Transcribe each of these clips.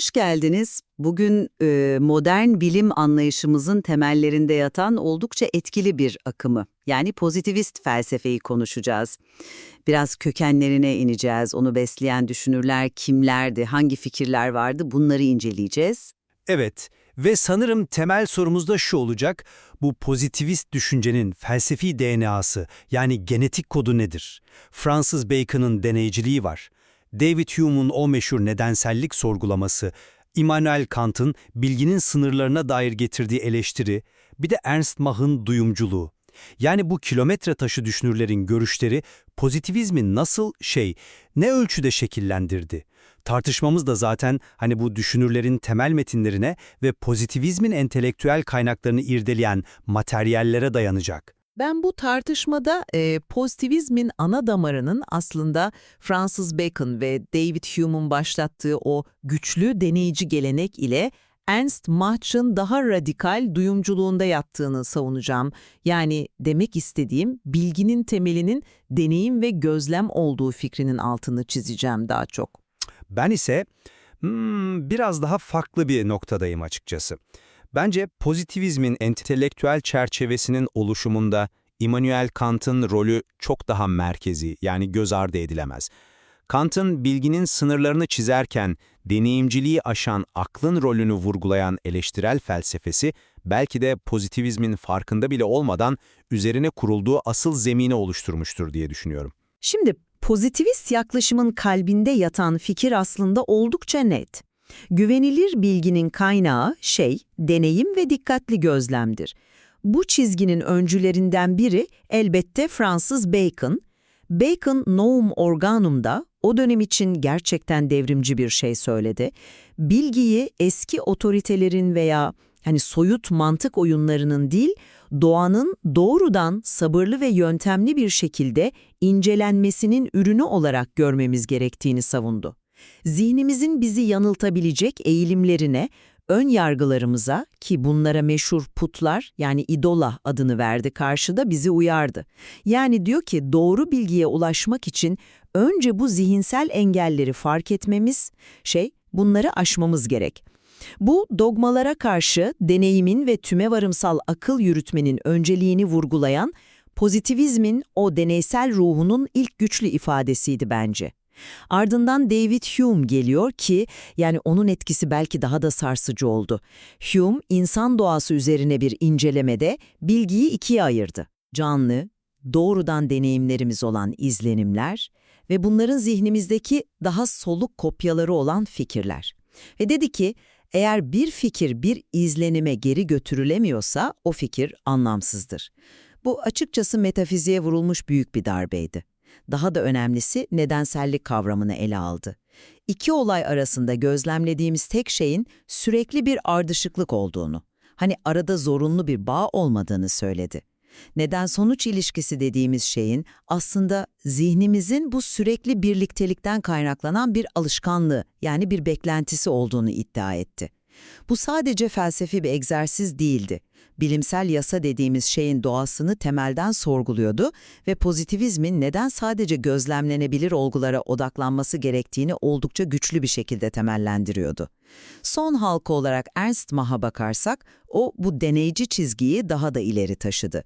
hoş geldiniz. Bugün e, modern bilim anlayışımızın temellerinde yatan oldukça etkili bir akımı, yani pozitivist felsefeyi konuşacağız. Biraz kökenlerine ineceğiz, onu besleyen düşünürler kimlerdi, hangi fikirler vardı bunları inceleyeceğiz. Evet ve sanırım temel sorumuz da şu olacak. Bu pozitivist düşüncenin felsefi DNA'sı yani genetik kodu nedir? Francis Bacon'ın deneyiciliği var. David Hume'un o meşhur nedensellik sorgulaması, Immanuel Kant'ın bilginin sınırlarına dair getirdiği eleştiri, bir de Ernst Mach'ın duyumculuğu. Yani bu kilometre taşı düşünürlerin görüşleri pozitivizmi nasıl şey, ne ölçüde şekillendirdi? Tartışmamız da zaten hani bu düşünürlerin temel metinlerine ve pozitivizmin entelektüel kaynaklarını irdeleyen materyallere dayanacak. Ben bu tartışmada e, pozitivizmin ana damarının aslında Francis Bacon ve David Hume'un başlattığı o güçlü deneyici gelenek ile Ernst Mach'ın daha radikal duyumculuğunda yattığını savunacağım. Yani demek istediğim bilginin temelinin deneyim ve gözlem olduğu fikrinin altını çizeceğim daha çok. Ben ise hmm, biraz daha farklı bir noktadayım açıkçası. Bence pozitivizmin entelektüel çerçevesinin oluşumunda Immanuel Kant'ın rolü çok daha merkezi yani göz ardı edilemez. Kant'ın bilginin sınırlarını çizerken deneyimciliği aşan aklın rolünü vurgulayan eleştirel felsefesi belki de pozitivizmin farkında bile olmadan üzerine kurulduğu asıl zemini oluşturmuştur diye düşünüyorum. Şimdi pozitivist yaklaşımın kalbinde yatan fikir aslında oldukça net. Güvenilir bilginin kaynağı şey, deneyim ve dikkatli gözlemdir. Bu çizginin öncülerinden biri elbette Francis Bacon. Bacon Novum Organum'da o dönem için gerçekten devrimci bir şey söyledi. Bilgiyi eski otoritelerin veya hani soyut mantık oyunlarının değil, doğanın doğrudan sabırlı ve yöntemli bir şekilde incelenmesinin ürünü olarak görmemiz gerektiğini savundu. Zihnimizin bizi yanıltabilecek eğilimlerine, ön yargılarımıza ki bunlara meşhur putlar yani idola adını verdi karşıda bizi uyardı. Yani diyor ki doğru bilgiye ulaşmak için önce bu zihinsel engelleri fark etmemiz, şey bunları aşmamız gerek. Bu dogmalara karşı deneyimin ve tümevarımsal akıl yürütmenin önceliğini vurgulayan pozitivizmin o deneysel ruhunun ilk güçlü ifadesiydi bence. Ardından David Hume geliyor ki yani onun etkisi belki daha da sarsıcı oldu. Hume insan doğası üzerine bir incelemede bilgiyi ikiye ayırdı. Canlı, doğrudan deneyimlerimiz olan izlenimler ve bunların zihnimizdeki daha soluk kopyaları olan fikirler. Ve dedi ki eğer bir fikir bir izlenime geri götürülemiyorsa o fikir anlamsızdır. Bu açıkçası metafiziğe vurulmuş büyük bir darbeydi. Daha da önemlisi nedensellik kavramını ele aldı. İki olay arasında gözlemlediğimiz tek şeyin sürekli bir ardışıklık olduğunu, hani arada zorunlu bir bağ olmadığını söyledi. Neden-sonuç ilişkisi dediğimiz şeyin aslında zihnimizin bu sürekli birliktelikten kaynaklanan bir alışkanlığı yani bir beklentisi olduğunu iddia etti. Bu sadece felsefi bir egzersiz değildi. Bilimsel yasa dediğimiz şeyin doğasını temelden sorguluyordu ve pozitivizmin neden sadece gözlemlenebilir olgulara odaklanması gerektiğini oldukça güçlü bir şekilde temellendiriyordu. Son halka olarak Ernst Mach'a bakarsak, o bu deneyici çizgiyi daha da ileri taşıdı.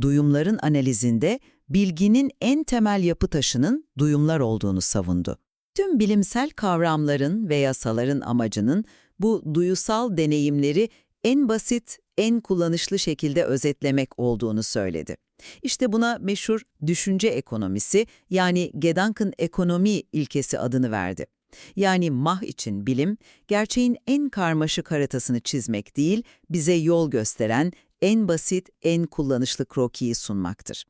Duyumların analizinde bilginin en temel yapı taşının duyumlar olduğunu savundu. Tüm bilimsel kavramların ve yasaların amacının bu duyusal deneyimleri en basit, en kullanışlı şekilde özetlemek olduğunu söyledi. İşte buna meşhur düşünce ekonomisi yani Gedanken ekonomi ilkesi adını verdi. Yani mah için bilim, gerçeğin en karmaşık haritasını çizmek değil, bize yol gösteren en basit, en kullanışlı krokiyi sunmaktır.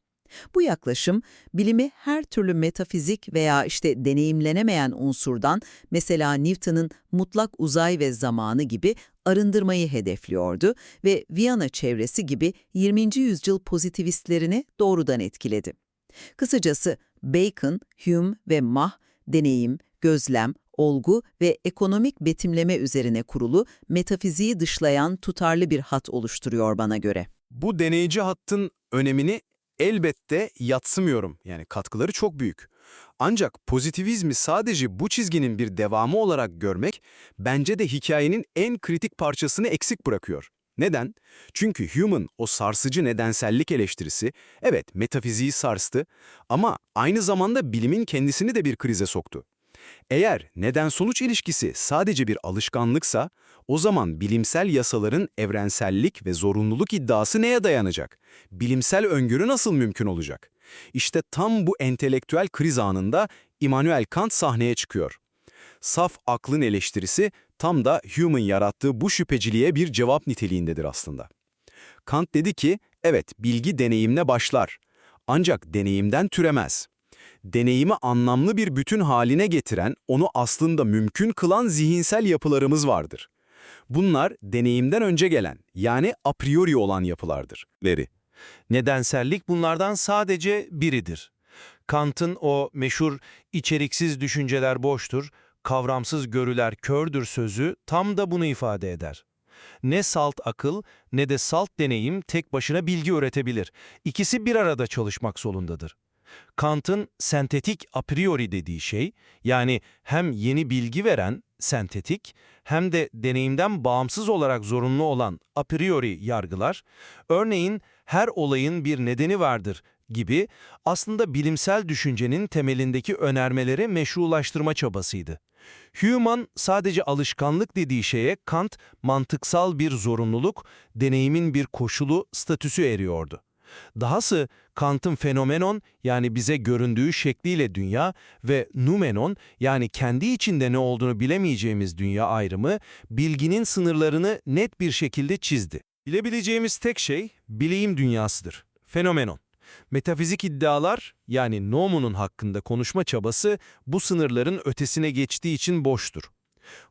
Bu yaklaşım, bilimi her türlü metafizik veya işte deneyimlenemeyen unsurdan, mesela Newton'ın mutlak uzay ve zamanı gibi arındırmayı hedefliyordu ve Viyana çevresi gibi 20. yüzyıl pozitivistlerini doğrudan etkiledi. Kısacası Bacon, Hume ve Mach, deneyim, gözlem, olgu ve ekonomik betimleme üzerine kurulu metafiziği dışlayan tutarlı bir hat oluşturuyor bana göre. Bu deneyici hattın önemini elbette yatsımıyorum. Yani katkıları çok büyük. Ancak pozitivizmi sadece bu çizginin bir devamı olarak görmek bence de hikayenin en kritik parçasını eksik bırakıyor. Neden? Çünkü Hume'un o sarsıcı nedensellik eleştirisi, evet metafiziği sarstı ama aynı zamanda bilimin kendisini de bir krize soktu. Eğer neden-sonuç ilişkisi sadece bir alışkanlıksa, o zaman bilimsel yasaların evrensellik ve zorunluluk iddiası neye dayanacak? Bilimsel öngörü nasıl mümkün olacak? İşte tam bu entelektüel kriz anında Immanuel Kant sahneye çıkıyor. Saf aklın eleştirisi tam da Hume'un yarattığı bu şüpheciliğe bir cevap niteliğindedir aslında. Kant dedi ki, evet bilgi deneyimle başlar. Ancak deneyimden türemez. Deneyimi anlamlı bir bütün haline getiren, onu aslında mümkün kılan zihinsel yapılarımız vardır. Bunlar deneyimden önce gelen, yani a priori olan yapılardır. Leri. Nedensellik bunlardan sadece biridir. Kant'ın o meşhur içeriksiz düşünceler boştur, kavramsız görüler kördür sözü tam da bunu ifade eder. Ne salt akıl ne de salt deneyim tek başına bilgi üretebilir. İkisi bir arada çalışmak zorundadır. Kant'ın sentetik a priori dediği şey, yani hem yeni bilgi veren, sentetik, hem de deneyimden bağımsız olarak zorunlu olan a priori yargılar, örneğin her olayın bir nedeni vardır gibi aslında bilimsel düşüncenin temelindeki önermeleri meşrulaştırma çabasıydı. Hume'un sadece alışkanlık dediği şeye Kant mantıksal bir zorunluluk, deneyimin bir koşulu statüsü eriyordu. Dahası Kant'ın fenomenon yani bize göründüğü şekliyle dünya ve numenon yani kendi içinde ne olduğunu bilemeyeceğimiz dünya ayrımı bilginin sınırlarını net bir şekilde çizdi. Bilebileceğimiz tek şey bileyim dünyasıdır. Fenomenon. Metafizik iddialar yani nomunun hakkında konuşma çabası bu sınırların ötesine geçtiği için boştur.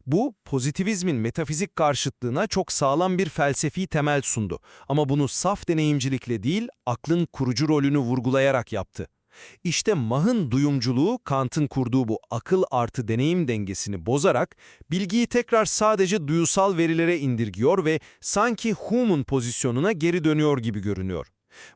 Bu, pozitivizmin metafizik karşıtlığına çok sağlam bir felsefi temel sundu. Ama bunu saf deneyimcilikle değil, aklın kurucu rolünü vurgulayarak yaptı. İşte Mach'ın duyumculuğu Kant'ın kurduğu bu akıl artı deneyim dengesini bozarak bilgiyi tekrar sadece duyusal verilere indirgiyor ve sanki Hume'un pozisyonuna geri dönüyor gibi görünüyor.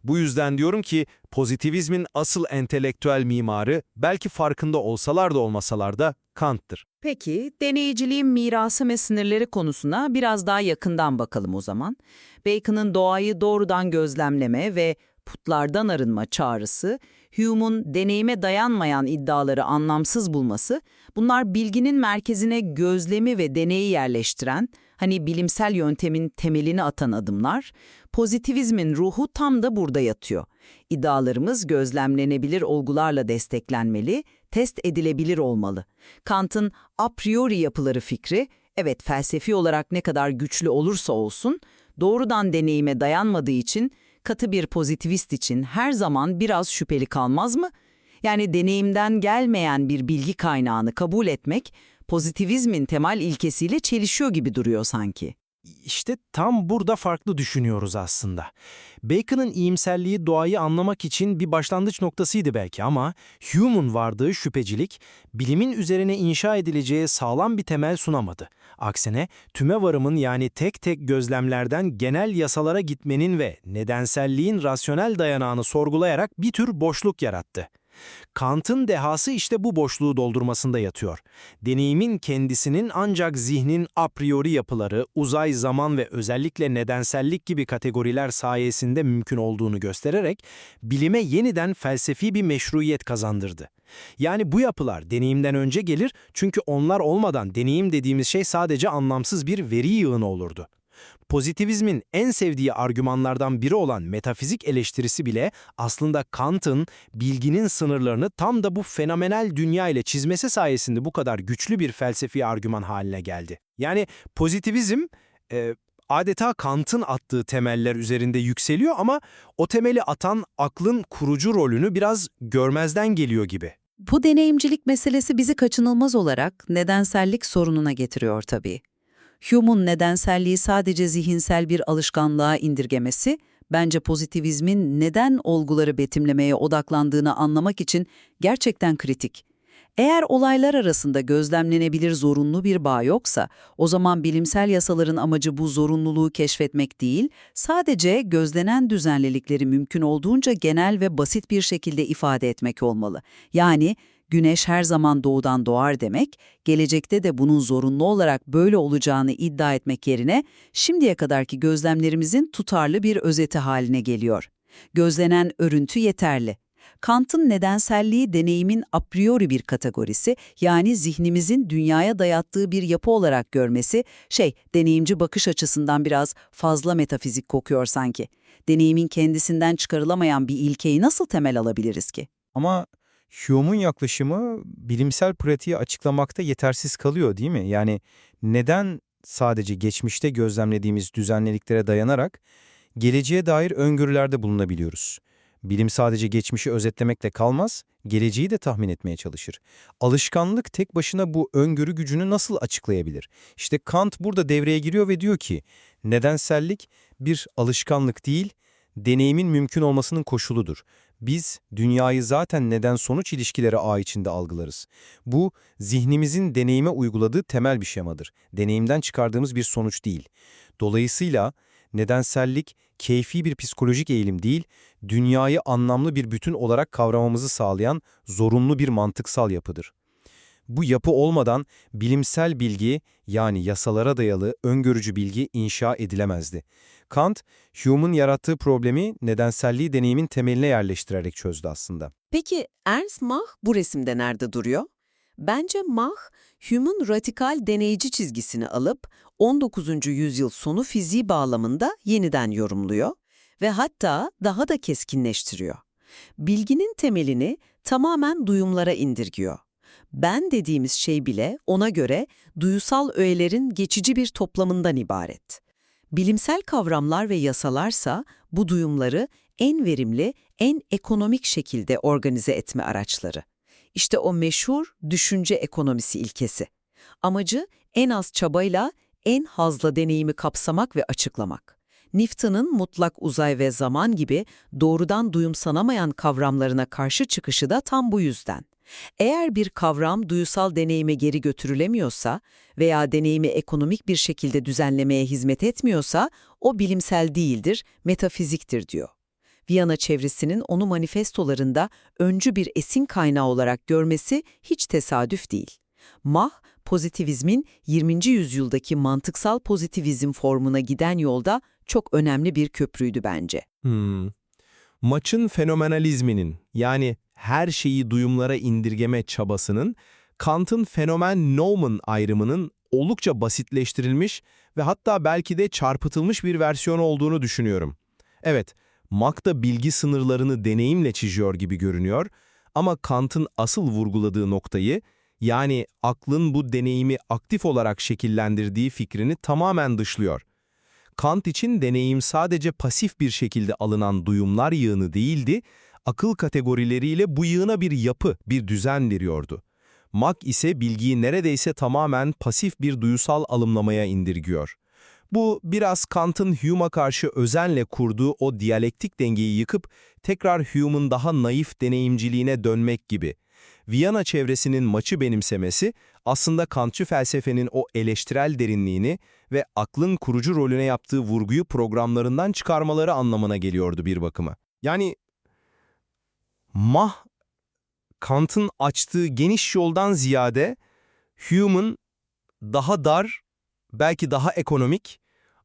Bu yüzden diyorum ki pozitivizmin asıl entelektüel mimarı belki farkında olsalar da olmasalar da Kant'tır. Peki, deneyiciliğin mirası ve sınırları konusuna biraz daha yakından bakalım o zaman. Bacon'ın doğayı doğrudan gözlemleme ve putlardan arınma çağrısı, Hume'un deneyime dayanmayan iddiaları anlamsız bulması, bunlar bilginin merkezine gözlemi ve deneyi yerleştiren, hani bilimsel yöntemin temelini atan adımlar, pozitivizmin ruhu tam da burada yatıyor. İddialarımız gözlemlenebilir olgularla desteklenmeli, test edilebilir olmalı. Kant'ın a priori yapıları fikri, evet felsefi olarak ne kadar güçlü olursa olsun, doğrudan deneyime dayanmadığı için katı bir pozitivist için her zaman biraz şüpheli kalmaz mı? Yani deneyimden gelmeyen bir bilgi kaynağını kabul etmek, pozitivizmin temel ilkesiyle çelişiyor gibi duruyor sanki. İşte tam burada farklı düşünüyoruz aslında. Bacon'ın iyimserliği doğayı anlamak için bir başlangıç noktasıydı belki ama Hume'un vardığı şüphecilik, bilimin üzerine inşa edileceği sağlam bir temel sunamadı. Aksine tüme varımın yani tek tek gözlemlerden genel yasalara gitmenin ve nedenselliğin rasyonel dayanağını sorgulayarak bir tür boşluk yarattı. Kant'ın dehası işte bu boşluğu doldurmasında yatıyor. Deneyimin kendisinin ancak zihnin a priori yapıları, uzay, zaman ve özellikle nedensellik gibi kategoriler sayesinde mümkün olduğunu göstererek bilime yeniden felsefi bir meşruiyet kazandırdı. Yani bu yapılar deneyimden önce gelir çünkü onlar olmadan deneyim dediğimiz şey sadece anlamsız bir veri yığını olurdu. Pozitivizmin en sevdiği argümanlardan biri olan metafizik eleştirisi bile aslında Kant'ın bilginin sınırlarını tam da bu fenomenal dünya ile çizmesi sayesinde bu kadar güçlü bir felsefi argüman haline geldi. Yani pozitivizm e, adeta Kant'ın attığı temeller üzerinde yükseliyor ama o temeli atan aklın kurucu rolünü biraz görmezden geliyor gibi. Bu deneyimcilik meselesi bizi kaçınılmaz olarak nedensellik sorununa getiriyor tabii. Hume'un nedenselliği sadece zihinsel bir alışkanlığa indirgemesi, bence pozitivizmin neden olguları betimlemeye odaklandığını anlamak için gerçekten kritik. Eğer olaylar arasında gözlemlenebilir zorunlu bir bağ yoksa, o zaman bilimsel yasaların amacı bu zorunluluğu keşfetmek değil, sadece gözlenen düzenlilikleri mümkün olduğunca genel ve basit bir şekilde ifade etmek olmalı. Yani Güneş her zaman doğudan doğar demek, gelecekte de bunun zorunlu olarak böyle olacağını iddia etmek yerine şimdiye kadarki gözlemlerimizin tutarlı bir özeti haline geliyor. Gözlenen örüntü yeterli. Kant'ın nedenselliği deneyimin a priori bir kategorisi, yani zihnimizin dünyaya dayattığı bir yapı olarak görmesi, şey, deneyimci bakış açısından biraz fazla metafizik kokuyor sanki. Deneyimin kendisinden çıkarılamayan bir ilkeyi nasıl temel alabiliriz ki? Ama Hume'un yaklaşımı bilimsel pratiği açıklamakta yetersiz kalıyor değil mi? Yani neden sadece geçmişte gözlemlediğimiz düzenliliklere dayanarak geleceğe dair öngörülerde bulunabiliyoruz? Bilim sadece geçmişi özetlemekle kalmaz, geleceği de tahmin etmeye çalışır. Alışkanlık tek başına bu öngörü gücünü nasıl açıklayabilir? İşte Kant burada devreye giriyor ve diyor ki, nedensellik bir alışkanlık değil, deneyimin mümkün olmasının koşuludur. Biz dünyayı zaten neden-sonuç ilişkileri ağ içinde algılarız. Bu, zihnimizin deneyime uyguladığı temel bir şemadır. Deneyimden çıkardığımız bir sonuç değil. Dolayısıyla nedensellik keyfi bir psikolojik eğilim değil, dünyayı anlamlı bir bütün olarak kavramamızı sağlayan zorunlu bir mantıksal yapıdır. Bu yapı olmadan bilimsel bilgi yani yasalara dayalı öngörücü bilgi inşa edilemezdi. Kant, Hume'un yarattığı problemi nedenselliği deneyimin temeline yerleştirerek çözdü aslında. Peki Ernst Mach bu resimde nerede duruyor? Bence Mach, Hume'un radikal deneyici çizgisini alıp 19. yüzyıl sonu fiziği bağlamında yeniden yorumluyor ve hatta daha da keskinleştiriyor. Bilginin temelini tamamen duyumlara indirgiyor. Ben dediğimiz şey bile ona göre duyusal öğelerin geçici bir toplamından ibaret. Bilimsel kavramlar ve yasalarsa bu duyumları en verimli, en ekonomik şekilde organize etme araçları. İşte o meşhur düşünce ekonomisi ilkesi. Amacı en az çabayla en hazla deneyimi kapsamak ve açıklamak. Newton'un mutlak uzay ve zaman gibi doğrudan duyumsanamayan kavramlarına karşı çıkışı da tam bu yüzden. Eğer bir kavram duyusal deneyime geri götürülemiyorsa veya deneyimi ekonomik bir şekilde düzenlemeye hizmet etmiyorsa o bilimsel değildir, metafiziktir diyor. Viyana çevresinin onu manifestolarında öncü bir esin kaynağı olarak görmesi hiç tesadüf değil. Mach, pozitivizmin 20. yüzyıldaki mantıksal pozitivizm formuna giden yolda çok önemli bir köprüydü bence. Hmm. Maçın fenomenalizminin yani her şeyi duyumlara indirgeme çabasının Kant'ın fenomen-Neumann ayrımının oldukça basitleştirilmiş ve hatta belki de çarpıtılmış bir versiyon olduğunu düşünüyorum. Evet, Mach bilgi sınırlarını deneyimle çiziyor gibi görünüyor ama Kant'ın asıl vurguladığı noktayı yani aklın bu deneyimi aktif olarak şekillendirdiği fikrini tamamen dışlıyor. Kant için deneyim sadece pasif bir şekilde alınan duyumlar yığını değildi, akıl kategorileriyle bu yığına bir yapı, bir düzen veriyordu. Mach ise bilgiyi neredeyse tamamen pasif bir duyusal alımlamaya indirgiyor. Bu biraz Kant'ın Hume'a karşı özenle kurduğu o diyalektik dengeyi yıkıp tekrar Hume'un daha naif deneyimciliğine dönmek gibi. Viyana çevresinin maçı benimsemesi aslında Kantçı felsefenin o eleştirel derinliğini ve aklın kurucu rolüne yaptığı vurguyu programlarından çıkarmaları anlamına geliyordu bir bakıma. Yani Mah, Kant'ın açtığı geniş yoldan ziyade Hume'un daha dar, belki daha ekonomik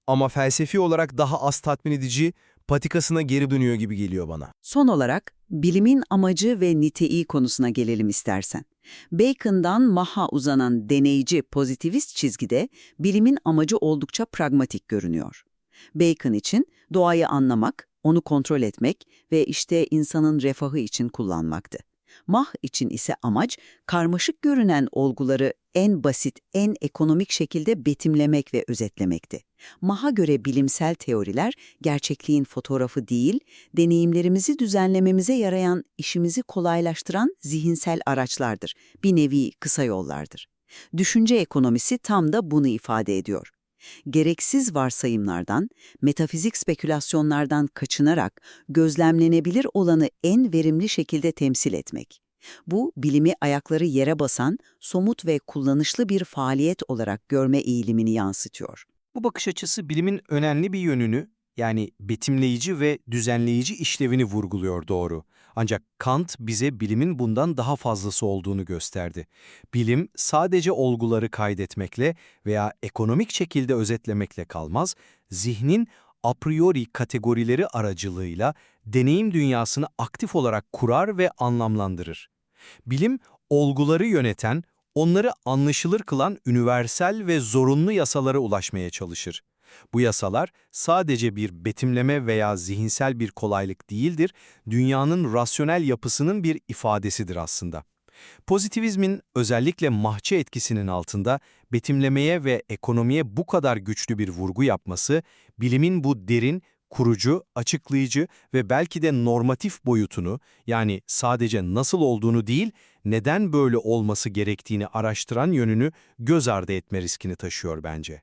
ama felsefi olarak daha az tatmin edici patikasına geri dönüyor gibi geliyor bana. Son olarak bilimin amacı ve niteliği konusuna gelelim istersen. Bacon'dan Mach'a uzanan deneyici pozitivist çizgide bilimin amacı oldukça pragmatik görünüyor. Bacon için doğayı anlamak, onu kontrol etmek ve işte insanın refahı için kullanmaktı. Mach için ise amaç karmaşık görünen olguları en basit, en ekonomik şekilde betimlemek ve özetlemekti. Mach'a göre bilimsel teoriler gerçekliğin fotoğrafı değil, deneyimlerimizi düzenlememize yarayan, işimizi kolaylaştıran zihinsel araçlardır. Bir nevi kısa yollardır. Düşünce ekonomisi tam da bunu ifade ediyor. Gereksiz varsayımlardan, metafizik spekülasyonlardan kaçınarak gözlemlenebilir olanı en verimli şekilde temsil etmek. Bu, bilimi ayakları yere basan, somut ve kullanışlı bir faaliyet olarak görme eğilimini yansıtıyor. Bu bakış açısı bilimin önemli bir yönünü, yani betimleyici ve düzenleyici işlevini vurguluyor doğru. Ancak Kant bize bilimin bundan daha fazlası olduğunu gösterdi. Bilim sadece olguları kaydetmekle veya ekonomik şekilde özetlemekle kalmaz, zihnin a priori kategorileri aracılığıyla deneyim dünyasını aktif olarak kurar ve anlamlandırır. Bilim, olguları yöneten, onları anlaşılır kılan üniversel ve zorunlu yasalara ulaşmaya çalışır. Bu yasalar sadece bir betimleme veya zihinsel bir kolaylık değildir, dünyanın rasyonel yapısının bir ifadesidir aslında. Pozitivizmin özellikle mahçe etkisinin altında betimlemeye ve ekonomiye bu kadar güçlü bir vurgu yapması, bilimin bu derin, kurucu, açıklayıcı ve belki de normatif boyutunu, yani sadece nasıl olduğunu değil, neden böyle olması gerektiğini araştıran yönünü göz ardı etme riskini taşıyor bence.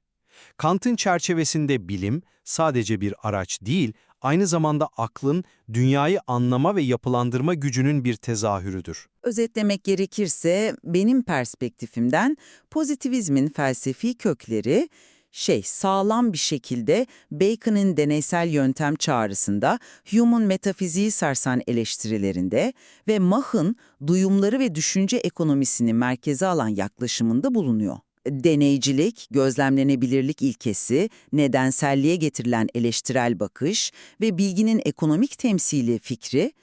Kant'ın çerçevesinde bilim sadece bir araç değil, aynı zamanda aklın dünyayı anlama ve yapılandırma gücünün bir tezahürüdür. Özetlemek gerekirse benim perspektifimden pozitivizmin felsefi kökleri şey sağlam bir şekilde Bacon'ın deneysel yöntem çağrısında, Hume'un metafiziği sarsan eleştirilerinde ve Mach'ın duyumları ve düşünce ekonomisini merkeze alan yaklaşımında bulunuyor. Deneycilik, gözlemlenebilirlik ilkesi, nedenselliğe getirilen eleştirel bakış ve bilginin ekonomik temsili fikri,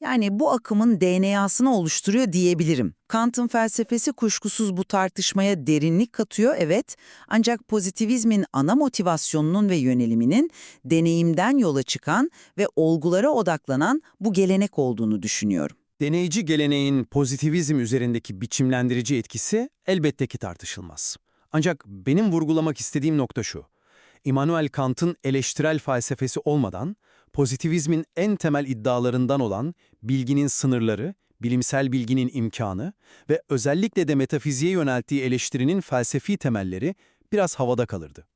yani bu akımın DNA'sını oluşturuyor diyebilirim. Kant'ın felsefesi kuşkusuz bu tartışmaya derinlik katıyor, evet. Ancak pozitivizmin ana motivasyonunun ve yöneliminin deneyimden yola çıkan ve olgulara odaklanan bu gelenek olduğunu düşünüyorum. Deneyici geleneğin pozitivizm üzerindeki biçimlendirici etkisi elbette ki tartışılmaz. Ancak benim vurgulamak istediğim nokta şu. Immanuel Kant'ın eleştirel felsefesi olmadan, pozitivizmin en temel iddialarından olan bilginin sınırları, bilimsel bilginin imkanı ve özellikle de metafiziğe yönelttiği eleştirinin felsefi temelleri biraz havada kalırdı.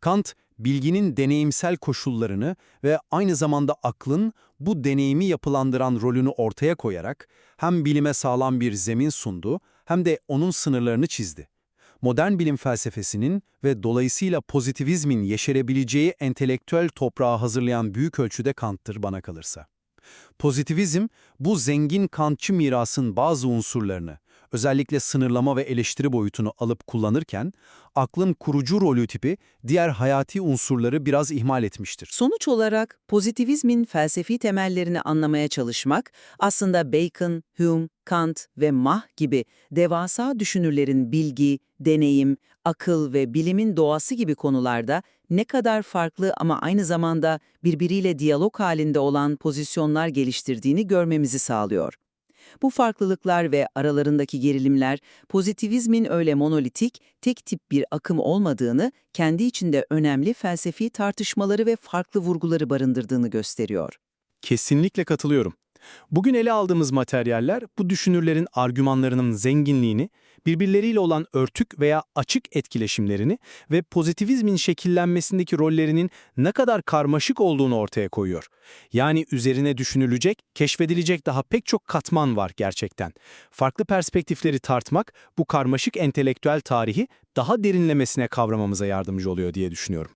Kant, bilginin deneyimsel koşullarını ve aynı zamanda aklın bu deneyimi yapılandıran rolünü ortaya koyarak hem bilime sağlam bir zemin sundu hem de onun sınırlarını çizdi. Modern bilim felsefesinin ve dolayısıyla pozitivizmin yeşerebileceği entelektüel toprağı hazırlayan büyük ölçüde Kant'tır bana kalırsa. Pozitivizm, bu zengin Kantçı mirasın bazı unsurlarını, özellikle sınırlama ve eleştiri boyutunu alıp kullanırken, aklın kurucu rolü tipi diğer hayati unsurları biraz ihmal etmiştir. Sonuç olarak pozitivizmin felsefi temellerini anlamaya çalışmak aslında Bacon, Hume, Kant ve Mach gibi devasa düşünürlerin bilgi, deneyim, akıl ve bilimin doğası gibi konularda ne kadar farklı ama aynı zamanda birbiriyle diyalog halinde olan pozisyonlar geliştirdiğini görmemizi sağlıyor. Bu farklılıklar ve aralarındaki gerilimler pozitivizmin öyle monolitik, tek tip bir akım olmadığını, kendi içinde önemli felsefi tartışmaları ve farklı vurguları barındırdığını gösteriyor. Kesinlikle katılıyorum. Bugün ele aldığımız materyaller bu düşünürlerin argümanlarının zenginliğini, birbirleriyle olan örtük veya açık etkileşimlerini ve pozitivizmin şekillenmesindeki rollerinin ne kadar karmaşık olduğunu ortaya koyuyor. Yani üzerine düşünülecek, keşfedilecek daha pek çok katman var gerçekten. Farklı perspektifleri tartmak bu karmaşık entelektüel tarihi daha derinlemesine kavramamıza yardımcı oluyor diye düşünüyorum.